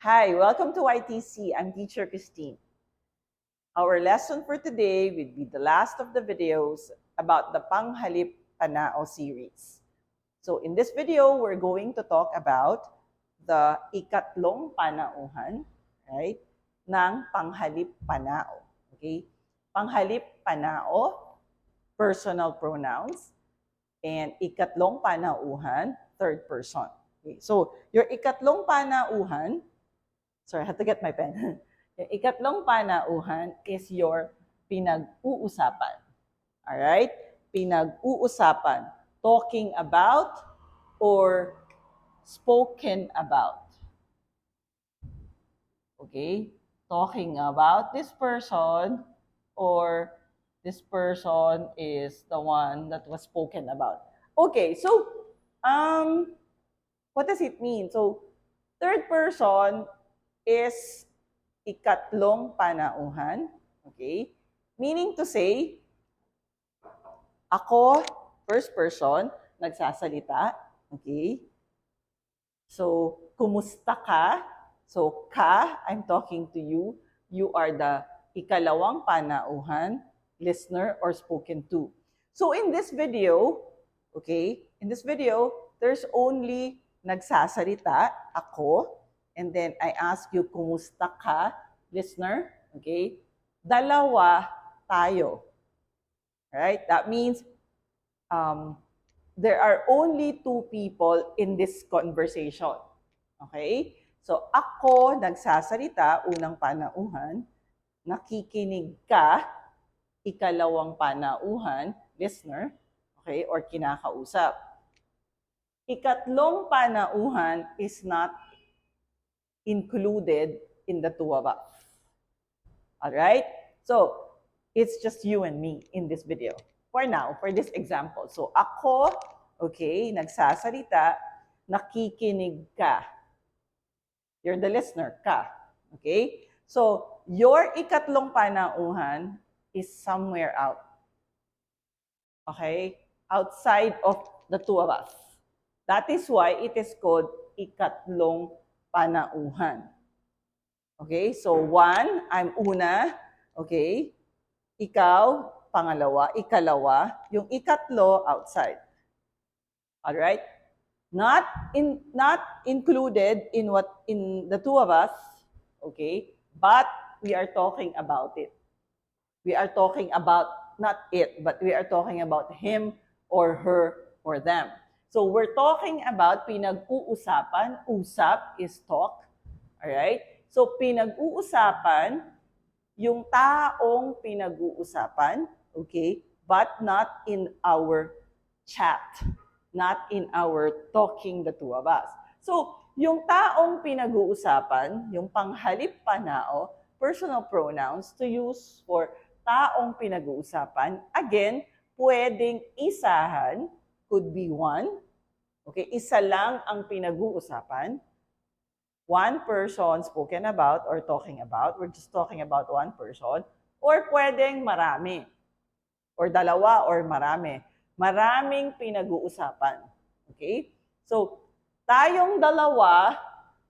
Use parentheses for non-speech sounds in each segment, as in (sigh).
Hi, welcome to YTC. I'm teacher Christine. Our lesson for today will be the last of the videos about the Panghalip Panao series. So in this video, we're going to talk about the ikatlong panauhan, right, ng Panghalip Panao. Okay? Panghalip Panao, personal pronouns, and ikatlong panauhan, third person. Okay? So, your ikatlong panauhan, sorry, I had to get my pen. (laughs) yung ikatlong panauhan is your pinag-uusapan. Alright? Pinag-uusapan. Talking about or spoken about. Okay? Talking about this person or this person is the one that was spoken about. Okay, so um what does it mean? So third person is ikatlong panauhan, okay? Meaning to say ako first person nagsasalita, okay? So kumusta ka? So ka, I'm talking to you. You are the ikalawang panauhan, listener or spoken to. So in this video, okay, in this video, there's only nagsasalita, ako, and then I ask you, kumusta ka, listener, okay? Dalawa tayo. Right? That means um, there are only two people in this conversation. Okay? So ako nagsasalita, unang panauhan, nakikinig ka, ikalawang panauhan, listener, okay, or kinakausap. Ikatlong panauhan is not included in the two of us. Alright? So, it's just you and me in this video. For now, for this example. So, ako, okay, nagsasalita, nakikinig ka. You're the listener, ka. Okay? So, your ikatlong panauhan is somewhere out. Okay? Outside of the two of us. That is why it is called ikatlong panauhan. Okay? So, one, I'm una. Okay? Ikaw, pangalawa. Ikalawa. Yung ikatlo, outside. Alright? Not in not included in what in the two of us, okay? But we are talking about it. We are talking about not it, but we are talking about him or her or them. So we're talking about pinag-uusapan. Usap is talk. Alright? So pinag-uusapan yung taong pinag-uusapan, okay? But not in our chat. Not in our talking the two of us. So, yung taong pinag-uusapan, yung panghalip panao, personal pronouns to use for taong pinag-uusapan, again, pwedeng isahan, could be one. Okay, isa lang ang pinag-uusapan. One person spoken about or talking about. We're just talking about one person. Or pwedeng marami. Or dalawa or marami. Maraming pinag-uusapan. Okay? So, tayong dalawa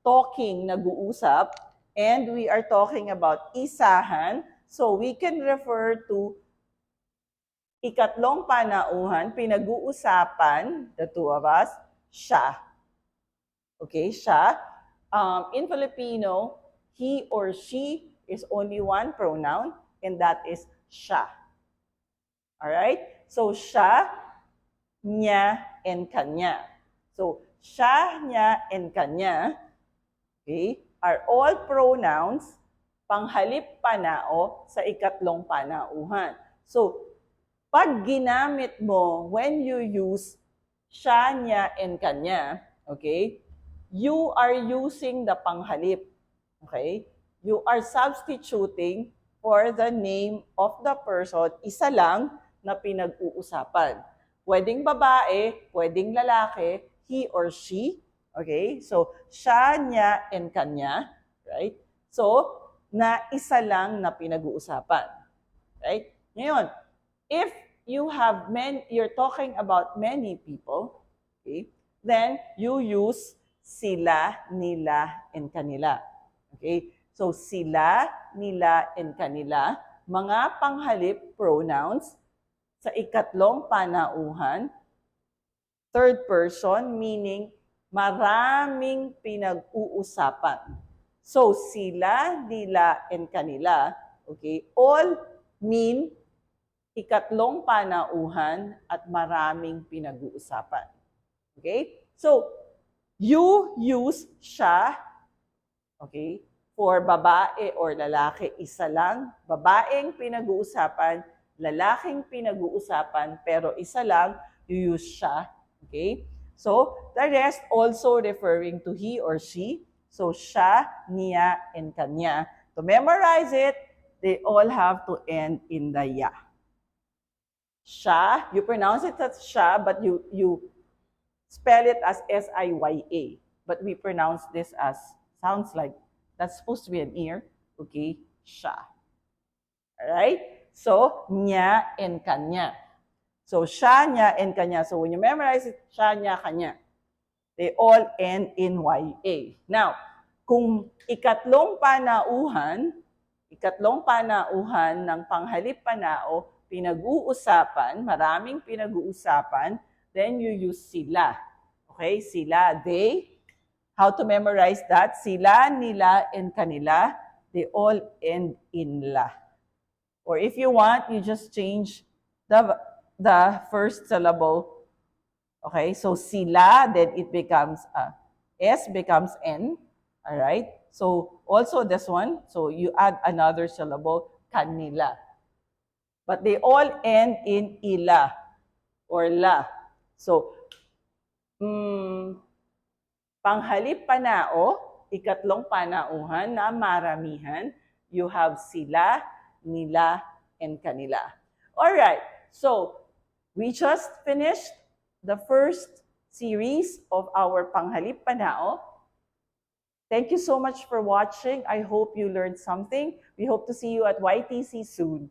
talking, nag-uusap, and we are talking about isahan. So, we can refer to ikatlong panauhan, pinag-uusapan, the two of us, siya. Okay, siya. Um, in Filipino, he or she is only one pronoun, and that is siya. Alright? So, siya, niya, and kanya. So, siya, niya, and kanya, okay, are all pronouns panghalip panao sa ikatlong panauhan. So, pag ginamit mo, when you use siya, niya, and kanya, okay, you are using the panghalip. Okay? You are substituting for the name of the person, isa lang na pinag-uusapan. Pwedeng babae, pwedeng lalaki, he or she. Okay? So, siya, niya, and kanya. Right? So, na isa lang na pinag-uusapan. Right? Ngayon, if you have many, you're talking about many people, okay, then you use sila, nila, and kanila. Okay? So sila, nila, and kanila, mga panghalip pronouns sa ikatlong panauhan. Third person, meaning maraming pinag-uusapan. So sila, nila, and kanila, okay, all mean ikatlong panauhan at maraming pinag-uusapan. Okay? So, you use siya, okay, for babae or lalaki, isa lang. Babaeng pinag-uusapan, lalaking pinag-uusapan, pero isa lang, you use siya. Okay? So, the rest also referring to he or she. So, siya, niya, and kanya. To memorize it, they all have to end in the ya. Siya, you pronounce it as siya, but you, you spell it as S-I-Y-A. But we pronounce this as, sounds like, that's supposed to be an ear. Okay? Siya. Alright? So, niya and kanya. So, siya, niya, and kanya. So, when you memorize it, siya, niya, kanya. They all end in YA. Now, kung ikatlong panauhan, ikatlong panauhan ng panghalip panao, pinag-uusapan, maraming pinag-uusapan, then you use sila. Okay? Sila, they. How to memorize that? Sila, nila, and kanila, they all end in la. Or if you want, you just change the, the first syllable. Okay? So sila, then it becomes uh, S becomes N. All right? So also this one, so you add another syllable, kanila. But they all end in ila or la. So, mm, panghalip panao, ikatlong panauhan na maramihan, you have sila, nila, and kanila. All right. So, we just finished the first series of our panghalip panao. Thank you so much for watching. I hope you learned something. We hope to see you at YTC soon.